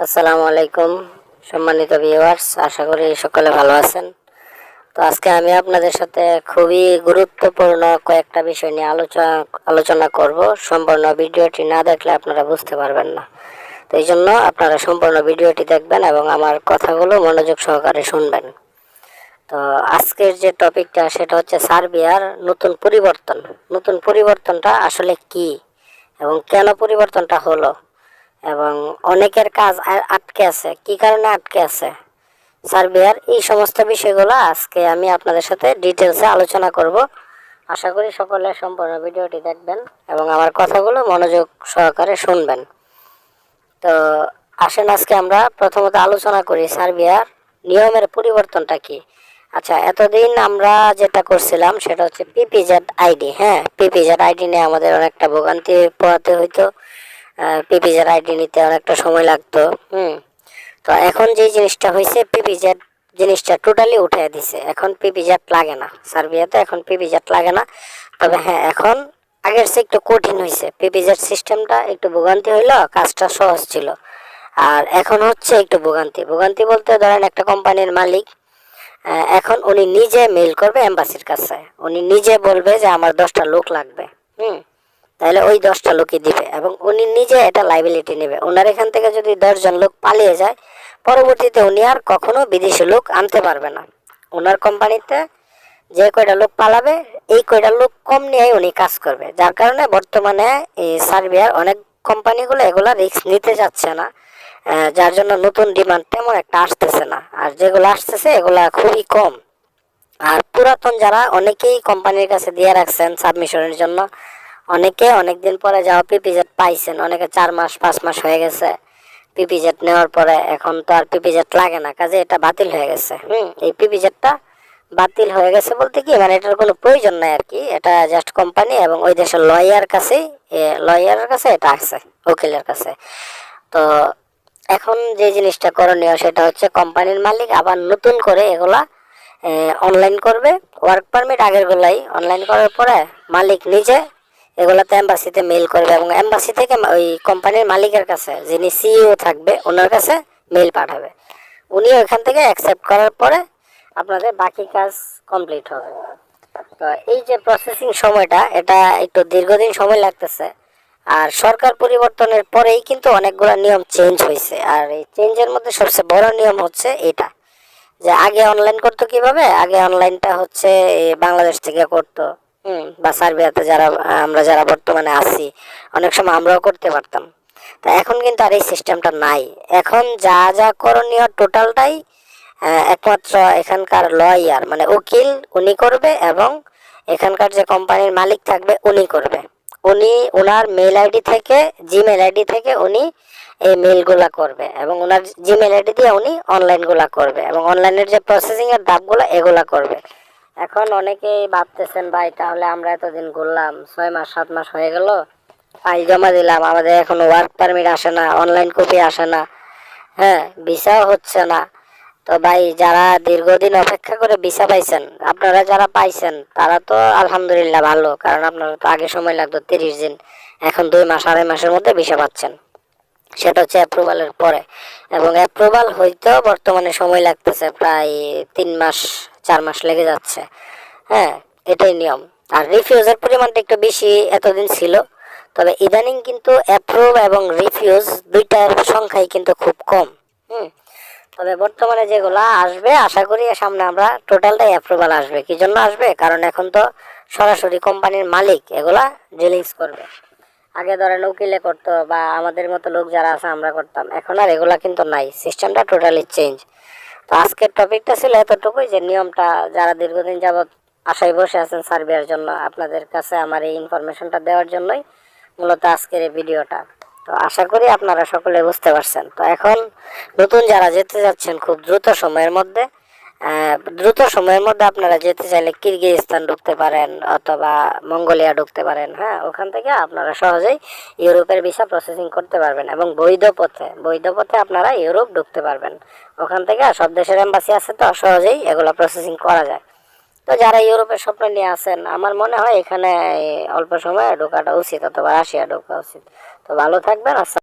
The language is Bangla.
আসসালামু আলাইকুম, সম্মানিত ভিউয়ার্স আশা করি সকলে ভালো আছেন। তো আজকে আমি আপনাদের সাথে খুবই গুরুত্বপূর্ণ কয়েকটা বিষয় নিয়ে আলোচনা আলোচনা করব। সম্পূর্ণ ভিডিওটি না দেখলে আপনারা বুঝতে পারবেন না। তো এই জন্য আপনারা সম্পূর্ণ ভিডিওটি দেখবেন এবং আমার কথাগুলো মনোযোগ সহকারে শুনবেন। তো আজকের যে টপিকটা, সেটা হচ্ছে সার্বিয়ার নতুন পরিবর্তন। নতুন পরিবর্তনটা আসলে কি এবং কেন পরিবর্তনটা হলো? এবং অনেকের কাজ আটকে আছে। কি কারণে আটকে আছে? সার্বিয়ার এই সমস্ত বিষয়গুলো আজকে আমি আপনাদের সাথে ডিটেলসে আলোচনা করব। আশা করি সকলে সম্পূর্ণ ভিডিওটি দেখবেন এবং আমার কথাগুলো মনোযোগ সহকারে শুনবেন। তো আসেন আজকে আমরা প্রথমত আলোচনা করি সার্বিয়ার নিয়মের পরিবর্তনটা কি? আচ্ছা এতদিন আমরা যেটা করছিলাম সেটা হচ্ছে পিপিজেড আইডি হ্যাঁ? পিপিজেড আইডি নিয়ে আমাদের অনেকটা ভোগান্তি পোহাতে হইতো। পিপিজেড আইডি নিতে অনেকটা সময় লাগতো, হুম। তো এখন যে জিনিসটা হয়েছে পিপিজেড জিনিসটা টোটালি উঠে দিছে। এখন পিপিজেড লাগে না। সার্বিয়াতে এখন পিপিজেড লাগে না। তবে হ্যাঁ এখন আগের চেয়ে একটু কঠিন হয়েছে। পিপিজেড সিস্টেমটা একটু ভোগান্তি হইল, কাজটা সহজ ছিল। আর এখন হচ্ছে একটু ভোগান্তি। ভোগান্তি বলতে ধরেন একটা কোম্পানির মালিক এখন উনি নিজে মেল করবে এম্বাসির কাছে। উনি নিজে বলবে যে আমার দশটা লোক লাগবে, হুম। তাহলে ওই দশটা লোকই দিবে এবং উনি নিজে এটা লাইবিলিটি নেবে। ওনার এখান থেকে যদি দশজন লোক পালিয়ে যায়, পরবর্তীতে উনি আর কখনো বিদেশি লোক আনতে পারবে না। ওনার কোম্পানিতে যে কয়টা লোক পালাবে, এই কয়টা লোক কম নিয়েই উনি কাজ করবে। যার কারণে বর্তমানে এই সার্বিয়ার অনেক কোম্পানিগুলো এগুলা রিস্ক নিতে যাচ্ছে না। যার জন্য নতুন ডিমান্ড তেমন একটা আসতেছে না। আর যেগুলো আসতেছে, এগুলা খুবই কম। আর পুরাতন যারা অনেকেই কোম্পানির কাছে দিয়ে রাখছেন সাবমিশনের জন্য অনেকে অনেকদিন পরে যাওয়া পিপিজেড পাইছেন, অনেকে চার মাস, পাঁচ মাস হয়ে গেছে পিপিজেড নেওয়ার পরে। এখন তো আর পিপিজেড লাগে না, কাজে এটা বাতিল হয়ে গেছে। হুম, এই পিপিজেডটা বাতিল হয়ে গেছে বলতে কি মানে এটার কোনো প্রয়োজন নাই আর কি। এটা জাস্ট কোম্পানি এবং ওই দেশের লয়ার কাছেই লয়ারের কাছে এটা আছে, উকিলের কাছে। তো এখন যে জিনিসটা করণীয় সেটা হচ্ছে কোম্পানির মালিক আবার নতুন করে এগুলা অনলাইন করবে। ওয়ার্ক পারমিট আগের গুলাই অনলাইন করার পরে মালিক নিজে এগুলাতে এম্বাসিতে মেইল করবে এবং এম্বাসি থেকে ওই কোম্পানির মালিকের কাছে, যিনি সিইও থাকবে, ওনার কাছে মেইল পাঠাবে। উনি ওইখান থেকে অ্যাকসেপ্ট করার পরে আপনাদের বাকি কাজ কমপ্লিট হবে। তো এই যে প্রসেসিং সময়টা, এটা একটু দীর্ঘদিন সময় লাগতেছে। আর সরকার পরিবর্তনের পরেই কিন্তু অনেকগুলো নিয়ম চেঞ্জ হয়েছে। আর এই চেঞ্জের মধ্যে সবচেয়ে বড় নিয়ম হচ্ছে এটা, যে আগে অনলাইন করতো কীভাবে? আগে অনলাইনটা হচ্ছে বাংলাদেশ থেকে করতো। বা সার্বিয়াতে যারা, আমরা যারা বর্তমানে আছি, অনেক সময় আমরাও করতে পারতাম। তা এখন কিন্তু আর এই সিস্টেমটা নাই। এখন যা যা করণীয় টোটালটাই একমাত্র এখানকার লয়ার মানে উকিল, উনি করবে এবং এখানকার যে কোম্পানির মালিক থাকবে, উনি করবে। উনি ওনার মেল আইডি থেকে জিমেল আইডি থেকে উনি এই মেলগুলা করবে এবং ওনার জিমেল আইডি দিয়ে উনি অনলাইনগুলা করবে এবং অনলাইনের যে প্রসেসিং এর ধাপগুলো, এগুলা করবে। এখন অনেকেই ভাবতেছেন, ভাই, তাহলে আমরা এতদিন ঘুরলাম, ছয় মাস, সাত মাস হয়ে গেল, ফাইল জমা দিলাম, আমাদের এখন ওয়ার্ক পারমিট আসে না অনলাইন কপি আসে না। হ্যাঁ ভিসাও হচ্ছে না। তো ভাই, যারা দীর্ঘদিন অপেক্ষা করে ভিসা পাইছেন, আপনারা যারা পাইছেন, তারা তো আলহামদুলিল্লাহ ভালো, কারণ আপনারা তো আগে সময় লাগতো, তিরিশ দিন, এখন দুই মাস, আড়াই মাসের মধ্যে ভিসা পাচ্ছেন। সেটা হচ্ছে অ্যাপ্রুভালের পরে। এবং অ্যাপ্রুভাল হইতেও বর্তমানে সময় লাগতেছে প্রায় তিন মাস চার মাস লেগে যাচ্ছে। হ্যাঁ এটাই নিয়ম। আর রিফিউজের পরিমাণটা একটু বেশি এতদিন ছিল। তবে ইদানিং কিন্তু অ্যাপ্রুভ এবং রিফিউজ দুইটার সংখ্যাই কিন্তু খুব কম। হুম, তবে বর্তমানে যেগুলা আসবে, আশা করি সামনে আমরা টোটালটাই অ্যাপ্রুভাল আসবে। কি জন্য আসবে? কারণ এখন তো সরাসরি কোম্পানির মালিক এগুলা ডিলিংস করবে। আগে ধরেন উকিলে করতো বা আমাদের মতো লোক যারা আছে, আমরা করতাম। এখন আর এগুলা কিন্তু নাই। সিস্টেমটা টোটালি চেঞ্জ তো আজকের টপিকটা ছিল এতটুকুই যে নিয়মটা যারা দীর্ঘদিন যাবৎ আশায় বসে আছেন সার্বিয়ার জন্য, আপনাদের কাছে আমার এই ইনফরমেশনটা দেওয়ার জন্যই মূলত আজকের এই ভিডিওটা। তো আশা করি আপনারা সকলে বুঝতে পারছেন। তো এখন নতুন যারা যেতে যাচ্ছেন খুব দ্রুত সময়ের মধ্যে দ্রুত সময়ের মধ্যে আপনারা যেতে চাইলে কিরগিজস্তান ঢুকতে পারেন অথবা মঙ্গোলিয়া ঢুকতে পারেন হ্যাঁ? ওখান থেকে আপনারা সহজেই ইউরোপের ভিসা প্রসেসিং করতে পারবেন এবং বৈধ পথে বৈধ পথে আপনারা ইউরোপ ঢুকতে পারবেন। ওখান থেকে সব দেশের এম্বাসি আছে তো, সহজেই এগুলো প্রসেসিং করা যায়। তো যারা ইউরোপের স্বপ্ন নিয়ে আছেন, আমার মনে হয় এখানে অল্প সময়ে ঢোকাটা উচিত, অথবা রাশিয়া ঢোকা উচিত। তো ভালো থাকবেন, আসসালাম